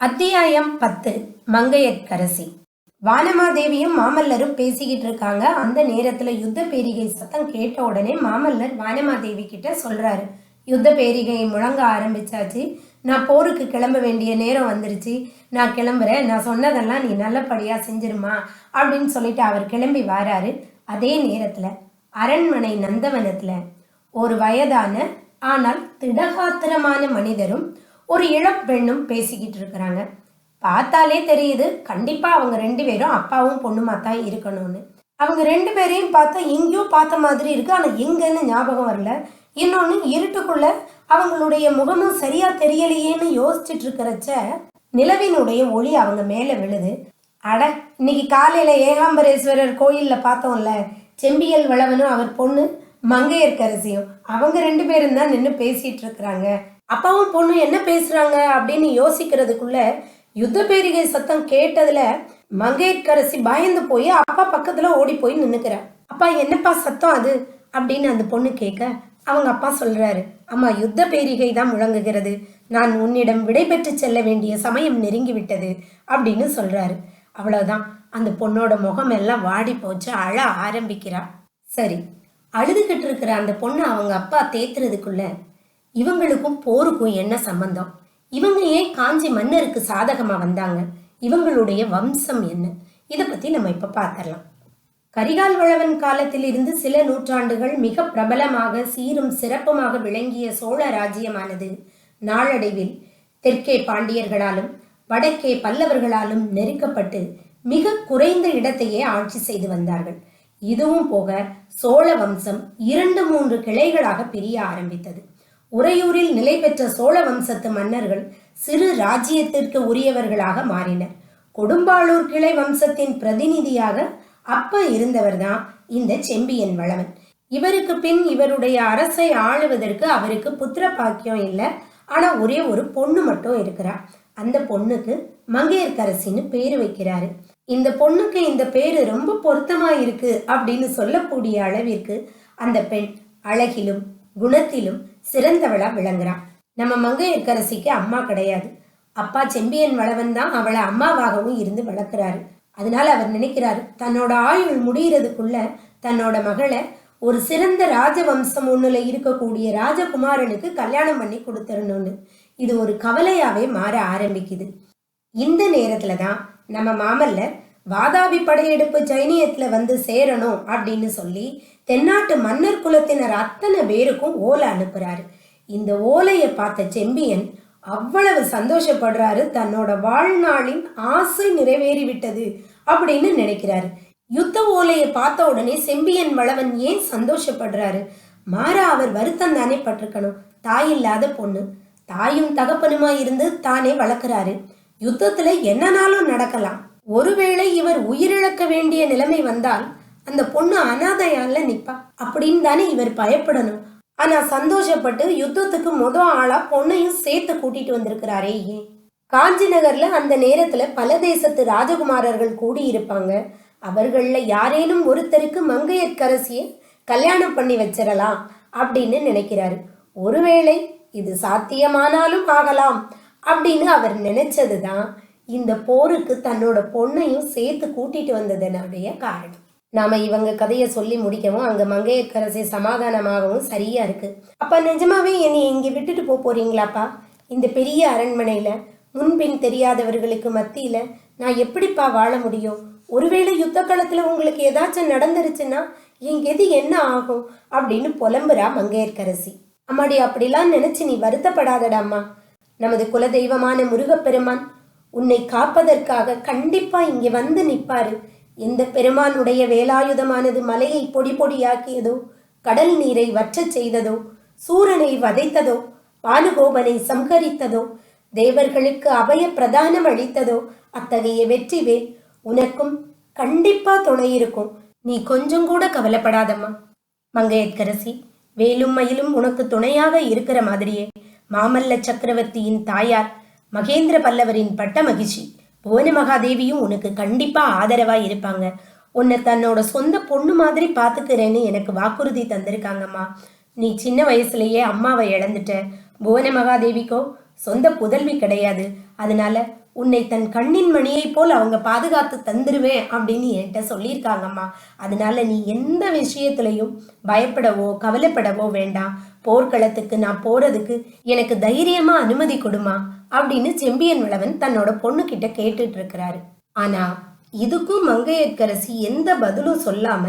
அத்தியாயம் பத்து. மங்கையற்கரசி வானமாதேவியும் மாமல்லரும் பேசிக்கிட்டு இருக்காங்க அந்த நேரத்துல யுத்த பேரிகை சத்தம் கேட்ட உடனே மாமல்லர் வானமாதேவி கிட்ட சொல்றாரு. யுத்த பேரிகை முழங்க ஆரம்பிச்சாச்சு. நான் போருக்கு கிளம்ப வேண்டிய நேரம் வந்துருச்சு. நான் கிளம்புறேன். நான் சொன்னதெல்லாம் நீ நல்லபடியா செஞ்சிருமா அப்படின்னு சொல்லிட்டு அவர் கிளம்பி வாராரு. அதே நேரத்துல அரண்மனை நந்தவனத்துல ஒரு வயதான ஆனால் திடகாத்திரமான மனிதரும் ஒரு இளப்பெண்ணும் பேசிக்கிட்டு இருக்கிறாங்க. பார்த்தாலே தெரியுது கண்டிப்பா அவங்க ரெண்டு பேரும் அப்பாவும் பொண்ணுமா தான் இருக்கணும்னு. அவங்க ரெண்டு பேரையும் பார்த்தா எங்கேயோ பார்த்த மாதிரி இருக்கு. ஆனா எங்கன்னு ஞாபகம் வரல. இன்னொன்னு இருட்டுக்குள்ள அவங்களுடைய முகமும் சரியா தெரியலையேன்னு யோசிச்சுட்டு இருக்கிறச்ச நிலவினுடைய ஒளி அவங்க மேல விழுது. அட இன்னைக்கு காலையில ஏகாம்பரேஸ்வரர் கோயில்ல பார்த்தோம்ல. செம்பியல் வளவனும் அவர் பொண்ணு மங்கையர்க்கரசியும். அவங்க ரெண்டு பேரும் தான் நின்று பேசிட்டு இருக்கிறாங்க. அப்பாவும் பொண்ணும் என்ன பேசுறாங்க அப்படின்னு யோசிக்கிறதுக்குள்ள யுத்த பேரிகை சத்தம் கேட்டதுல மங்கையர்க்கரசி பயந்து போய் அப்பா பக்கத்துல ஓடி போய் நின்னுக்கிறா. அப்பா என்னப்பா சத்தம் அது? அப்படின்னு அந்த பொண்ணு கேட்க அவங்க அப்பா சொல்றாரு அம்மா யுத்த பேரிகை தான் முழங்குகிறது. நான் உன்னிடம் விடை பெற்று செல்ல வேண்டிய சமயம் நெருங்கி விட்டது அப்படின்னு சொல்றாரு. அவ்வளவுதான். அந்த பொண்ணோட முகம் எல்லாம் வாடி போச்சு அழ ஆரம்பிக்கிறா. சரி அழுதுகிட்டு இருக்கிற அந்த பொண்ணு அவங்க அப்பா தேத்துறதுக்குள்ள இவங்களுக்கும் போருக்கும் என்ன சம்பந்தம்? இவங்க ஏன் காஞ்சி மன்னருக்கு சாதகமா வந்தாங்க? இவங்களுடைய வம்சம் என்ன? இதை பத்தி நம்ம இப்ப பார்த்திடலாம் கரிகால் வளவன் காலத்தில் இருந்து சில நூற்றாண்டுகள் மிக பிரபலமாக சீரும் சிறப்புமாக விளங்கிய சோழ ராஜ்யமானது. நாளடைவில் தெற்கே பாண்டியர்களாலும் வடக்கே பல்லவர்களாலும் நெருக்கப்பட்டு மிக குறைந்த இடத்தையே ஆட்சி செய்து வந்தார்கள். இதுவும் போக சோழ வம்சம் இரண்டு மூன்று கிளைகளாக பிரிய ஆரம்பித்தது. உறையூரில் நிலை பெற்ற சோழ வம்சத்து மன்னர்கள் சிறு ராஜ்யத்திற்கு உரியவர்களாக மாறினர். கொடும்பாளூர் கிளை வம்சத்தின் பிரதிநிதியாக அப்ப இருந்தவர்தான் இந்த செம்பியன் வளவன். இவருக்கு பின் இவருடைய அரசை ஆளுவதற்கு அவருக்கு புத்திர பாக்கியம் இல்லை. ஆனா ஒரே ஒரு பொண்ணு மட்டும் இருக்கிறா. அந்த பொண்ணுக்கு மங்கையர்க்கரசின்னு பேரு வைக்கிறாரு. இந்த பொண்ணுக்கு இந்த பேரு ரொம்ப பொருத்தமா இருக்கு அப்படின்னு சொல்லக்கூடிய அளவிற்கு அந்த பெண் அழகிலும் குணத்திலும் சிறந்தவளா விளங்குறான். நம்ம மங்கையர்க்கரசிக்கு அம்மா கிடையாது. அப்பா செம்பியன் வளவன் தான் அவளை அம்மாவாகவும் இருந்து வளர்க்குறாரு. அதனால அவர் நினைக்கிறாரு தன்னோட ஆயுள் முடியறதுக்குள்ள தன்னோட மகளை ஒரு சிறந்த ராஜவம்சம் ஒண்ணுல இருக்கக்கூடிய ராஜகுமாரனுக்கு கல்யாணம் பண்ணி கொடுத்துடணும்னு. இது ஒரு கவலையாவே மாற ஆரம்பிக்குது. இந்த நேரத்துல தான் நம்ம மாமல்லர் வாதாபி படையெடுப்பு சைனியத்துல வந்து சேரணும் அப்படின்னு சொல்லி தென்னாட்டு மன்னர் குலத்தினர் அத்தனை பேருக்கும் ஓலை அனுப்புறாரு. இந்த ஓலையை பார்த்த செம்பியன் அவ்வளவு சந்தோஷப்படுறாரு தன்னோட வாழ்நாளின் ஆசை நிறைவேறிவிட்டது அப்படின்னு நினைக்கிறாரு. யுத்த ஓலையை பார்த்த உடனே செம்பியன் வளவன் ஏன் சந்தோஷப்படுறாரு? மாறா அவர் வருத்தம் தானே பட்டிருக்கணும். தாய் இல்லாத பொண்ணு. தாயும் தகப்பனுமா இருந்து தானே வளர்க்குறாரு. யுத்தத்துல என்னனாலும் நடக்கலாம். ஒருவேளை இவர் உயிரிழக்க வேண்டிய நிலைமை வந்தால் அந்த பொண்ணு அனாதையால நிப்பா. அப்படின்னு தானே இவர் பயப்படணும். ஆனா சந்தோஷப்பட்டு யுத்தத்துக்கு முத ஆளா பொண்ணையும் சேர்த்து கூட்டிட்டு வந்திருக்கிறாரே. ஏன் காஞ்சி நகர்ல அந்த நேரத்துல பல தேசத்து ராஜகுமாரர்கள் கூடி இருப்பாங்க. அவர்கள்ல யாரேனும் ஒருத்தருக்கு மங்கையர்க்கரசியை கல்யாணம் பண்ணி வச்சிடலாம் அப்படின்னு நினைக்கிறாரு. ஒருவேளை இது சாத்தியமானாலும் ஆகலாம் அப்படின்னு அவர் நினைச்சதுதான் இந்த போருக்கு தன்னோட பொண்ணையும் சேர்த்து கூட்டிட்டு வந்ததனுடைய காரணம். நாம இவங்க கதையை சொல்லி முடிக்கவும் அங்க மங்கையர்க்கரசி சமாதானமாகவும் சரியா இருக்கு. அப்பா நிஜமாவே என்னை இங்க விட்டுட்டு போக போறீங்களாப்பா? இந்த பெரிய அரண்மனையில முன்பின் தெரியாதவர்களுக்கு மத்தியில நான் எப்படிப்பா வாழ முடியும்? ஒருவேளை யுத்த காலத்துல உங்களுக்கு ஏதாச்சும் நடந்துருச்சுன்னா என் கெதி என்ன ஆகும்? அப்படின்னு புலம்புறா மங்கையர்கரசி அம்மாடி அப்படிலாம் நினைச்சு நீ வருத்தப்படாதடாம்மா நமது குலதெய்வமான முருகப்பெருமான் உன்னை காப்பதற்காக கண்டிப்பா இங்க வந்து நிப்பாரு எந்த பெருமானுடைய வேலாயுதமானது மலையை பொடி பொடியாக்கியதோ கடல் நீரை வற்றச் செய்ததோ சூரனை வதைத்ததோ பானுகோபனை சம்ஹரித்ததோ தேவர்களுக்கு அபய பிரதானம் அளித்ததோ அத்தகைய வெற்றிவேல் உனக்கும் கண்டிப்பா துணை இருக்கும். நீ கொஞ்சம் கூட கவலைப்படாதம்மா. மங்கையர்க்கரசி வேலும் மயிலும் உனக்கு துணையாக இருக்கிற மாதிரியே மாமல்ல சக்கரவர்த்தியின் தாயார் மகேந்திர பல்லவரின் பட்ட மகிழ்ச்சி புவன மகாதேவியும் உனக்கு கண்டிப்பா ஆதரவா இருப்பாங்க. உன்னை தன்னோட சொந்த பொண்ணு மாதிரி பாத்துக்கிறேன்னு எனக்கு வாக்குறுதி தந்திருக்காங்கம்மா. நீ சின்ன வயசுலயே அம்மாவை இழந்துட்ட. புவன மகாதேவிக்கோ சொந்த புதல்வி கிடையாது. அதனால உன்னை தன் கண்ணின் மணியைப் போல் அவங்க பாதுகாத்து தந்துருவேன் அப்படின்னு என்கிட்ட சொல்லியிருக்காங்கம்மா. அதனால நீ எந்த விஷயத்திலையும் பயப்படவோ கவலைப்படவோ வேண்டாம். போர்க்களத்துக்கு நான் போறதுக்கு எனக்கு தைரியமா அனுமதி கொடுமா. அப்படின்னு செம்பியன் விளவன் தன்னோட பொண்ணு கிட்ட கேட்டுட்டு இருக்கிறாரு. ஆனா இதுக்கும் மங்கையற்கரசி எந்த பதிலும் சொல்லாம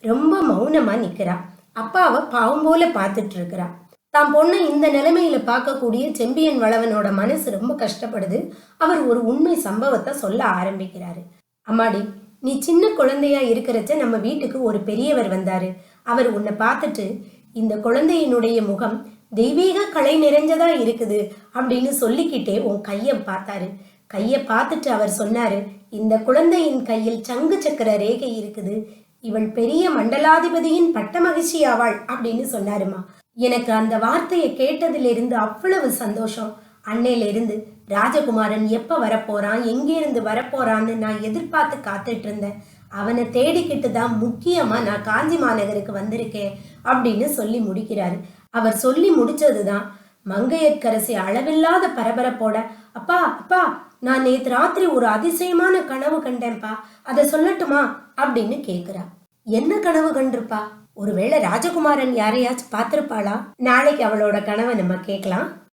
ரொம்ப மௌனமா நிக்கிறா. அப்பாவை பாவம் போல பார்த்துட்டு இருக்கிறா. தான் பொண்ணை இந்த நிலைமையில பார்க்கக்கூடிய செம்பியன் வளவனோட மனசு ரொம்ப கஷ்டப்படுது. அவர் ஒரு உண்மை சம்பவத்தை சொல்ல ஆரம்பிக்கிறாரு. அம்மாடி நீ சின்ன குழந்தையா இருக்கிறச்ச நம்ம வீட்டுக்கு ஒரு பெரியவர் வந்தாரு. அவர் உன்னை பார்த்துட்டு இந்த குழந்தையினுடைய முகம் தெய்வீக கலை நிறைஞ்சதா இருக்குது அப்படின்னு சொல்லிக்கிட்டே உன் கையை பார்த்தாரு. கையை பார்த்துட்டு அவர் சொன்னாரு இந்த குழந்தையின் கையில் சங்கு சக்கர ரேகை இருக்குது. இவள் பெரிய மண்டலாதிபதியின் பட்ட மகிழ்ச்சி ஆவாள் அப்படின்னு சொன்னாருமா. எனக்கு அந்த வார்த்தையை கேட்டதிலிருந்து அவ்வளவு சந்தோஷம். அன்னையிலிருந்து ராஜகுமாரன் எப்ப வரப்போறான் எங்கேருந்து வரப்போறான்னு நான் எதிர்பார்த்து காத்துட்டு இருந்தேன். அவனை தேடிக்கிட்டு தான் முக்கியமா நான் காஞ்சி மாநகருக்கு வந்திருக்கேன் அப்படின்னு சொல்லி முடிக்கிறாரு. அவர் சொல்லி முடிச்சதுதான். மங்கையர்க்கரசி அளவில்லாத பரபரப்போட அப்பா அப்பா நான் நேத்து ராத்திரி ஒரு அதிசயமான கனவு கண்டேன்ப்பா அதை சொல்லட்டுமா? அப்படின்னு கேக்குறா. என்ன கனவு கண்டிருப்பா? ஒருவேளை ராஜகுமாரன் யாரையாச்சும் பார்த்திருப்பாளா? நாளைக்கு அவளோட கனவை நம்ம கேட்கலாம்.